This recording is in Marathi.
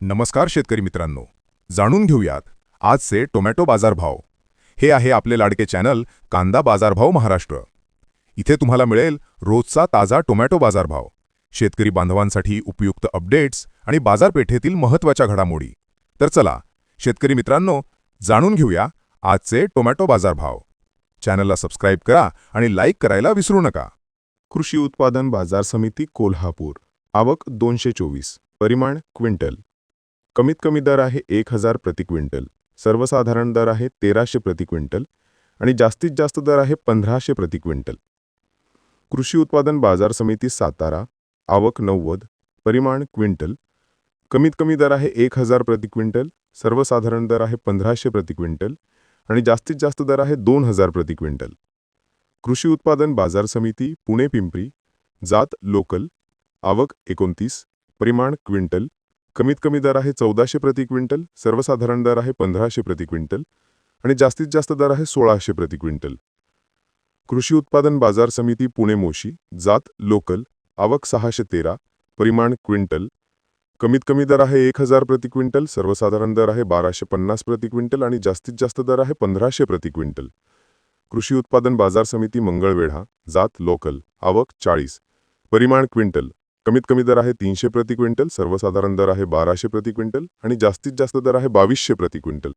नमस्कार शेतकरी मित्रांनो. जाणून घेऊयात आजचे टोमॅटो बाजारभाव. हे आहे आपले लाडके चॅनल कांदा बाजारभाव महाराष्ट्र. इथे तुम्हाला मिळेल रोजचा ताजा टोमॅटो बाजारभाव. शेतकरी बांधवांसाठी उपयुक्त अपडेट्स आणि बाजारपेठेतील महत्त्वाच्या घडामोडी. तर चला शेतकरी मित्रांनो जाणून घेऊया आजचे टोमॅटो बाजारभाव. चॅनलला सबस्क्राईब करा आणि लाईक करायला विसरू नका. कृषी उत्पादन बाजार समिती कोल्हापूर. आवक दोनशे चोवीस. परिमाण क्विंटल. कमीत कमी दर आहे एक हजार प्रति क्विंटल. सर्वसाधारण दर आहे तेराशे प्रति क्विंटल आणि जास्तीत जास्त दर आहे पंधराशे प्रति क्विंटल. कृषी उत्पादन बाजार समिती सातारा आवक नव्वद परिमाण क्विंटल कमीत कमी दर आहे एक हजार प्रति क्विंटल सर्वसाधारण दर आहे पंधराशे प्रति क्विंटल आणि जास्तीत जास्त दर आहे दोन हजार प्रति क्विंटल. कृषी उत्पादन बाजार समिती पुणे पिंपरी जात लोकल आवक एकोणतीस परिमाण क्विंटल कमीत कमी दर आहे चौदाशे प्रति क्विंटल सर्वसाधारण दर आहे पंधराशे प्रति क्विंटल आणि जास्तीत जास्त दर आहे सोळाशे प्रति क्विंटल. कृषी उत्पादन बाजार समिती पुणे मोशी जात लोकल आवक सहाशे तेरा परिमाण क्विंटल कमीत कमी दर आहे एक हजार प्रति क्विंटल सर्वसाधारण दर आहे बाराशे पन्नास प्रति क्विंटल आणि जास्तीत जास्त दर आहे पंधराशे प्रति क्विंटल. कृषी उत्पादन बाजार समिती मंगळवेढा जात लोकल आवक चाळीस परिमाण क्विंटल कमीत कमी दर आहे तीनशे प्रति क्विंटल सर्वसाधारण दर आहे बाराशे प्रति क्विंटल आणि जास्तीत जास्त दर आहे बावीसशे प्रति क्विंटल.